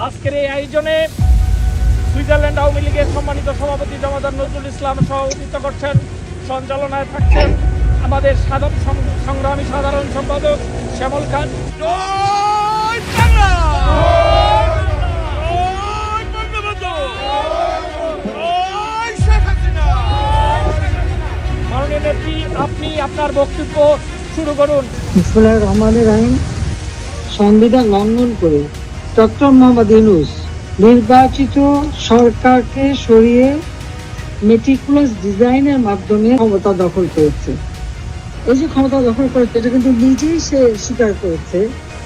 আজকের এই আয়োজনে সুইজারল্যান্ড আওয়ামী লীগের সম্মানিত সভাপতি জমাদার নজরুল ইসলাম সভাপতিত্ব করছেন, সঞ্চালনায় থাকছেন আমাদের সাধারণ সংগ্রামী সাধারণ সম্পাদক শ্যামল খান। আপনি আপনার বক্তব্য শুরু করুন। রহমানের রাহিম। সংবিধান লঙ্ঘন করে ডক্টর মোহাম্মদ ইউনুস, নির্বাচিত সরকারকে সরিয়ে মেটিকুলাস ডিজাইনের মাধ্যমে ক্ষমতা দখল করেছে। এই যে ক্ষমতা দখল করেছে, এটা কিন্তু নিজেই সে স্বীকার করেছে।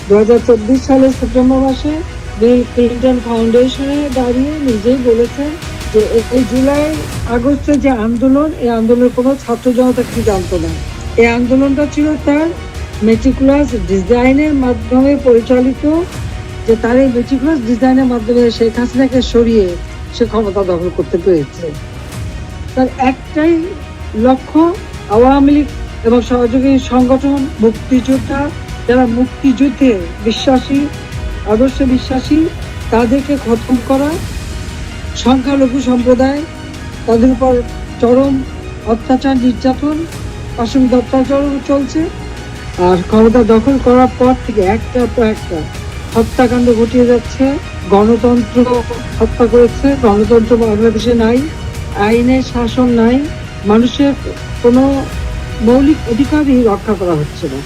দু হাজার চব্বিশ সালের সেপ্টেম্বর মাসে বিল ক্লিন্টন ফাউন্ডেশনে দাঁড়িয়ে নিজেই বলেছেন যে এই জুলাই আগস্টে যে আন্দোলন, এই আন্দোলনের কোনো ছাত্র জনতা কি জানতো না। এই আন্দোলনটা ছিল তার মেটিকুলাস ডিজাইনের মাধ্যমে পরিচালিত যে তার এই মেটিকুলাস ডিজাইনের মাধ্যমে শেখ হাসিনাকে সরিয়ে সে ক্ষমতা দখল করতে পেরেছে। তার একটাই লক্ষ্য আওয়ামী লীগ এবং সহযোগী সংগঠন মুক্তিযোদ্ধা। যারা মুক্তিযুদ্ধে বিশ্বাসী, আদর্শে বিশ্বাসী, তাদেরকে খতম করা, সংখ্যালঘু সম্প্রদায়, তাদের উপর চরম অত্যাচার, নির্যাতন, পাশবিক অত্যাচার চলছে। আর ক্ষমতা দখল করার পর থেকে একটা পর একটা হত্যাকাণ্ড ঘটিয়ে যাচ্ছে, গণতন্ত্র হত্যা করেছে, গণতন্ত্র বাংলাদেশে নাই আইনের শাসন নাই, মানুষের কোনো মৌলিক অধিকারই রক্ষা করা হচ্ছে না।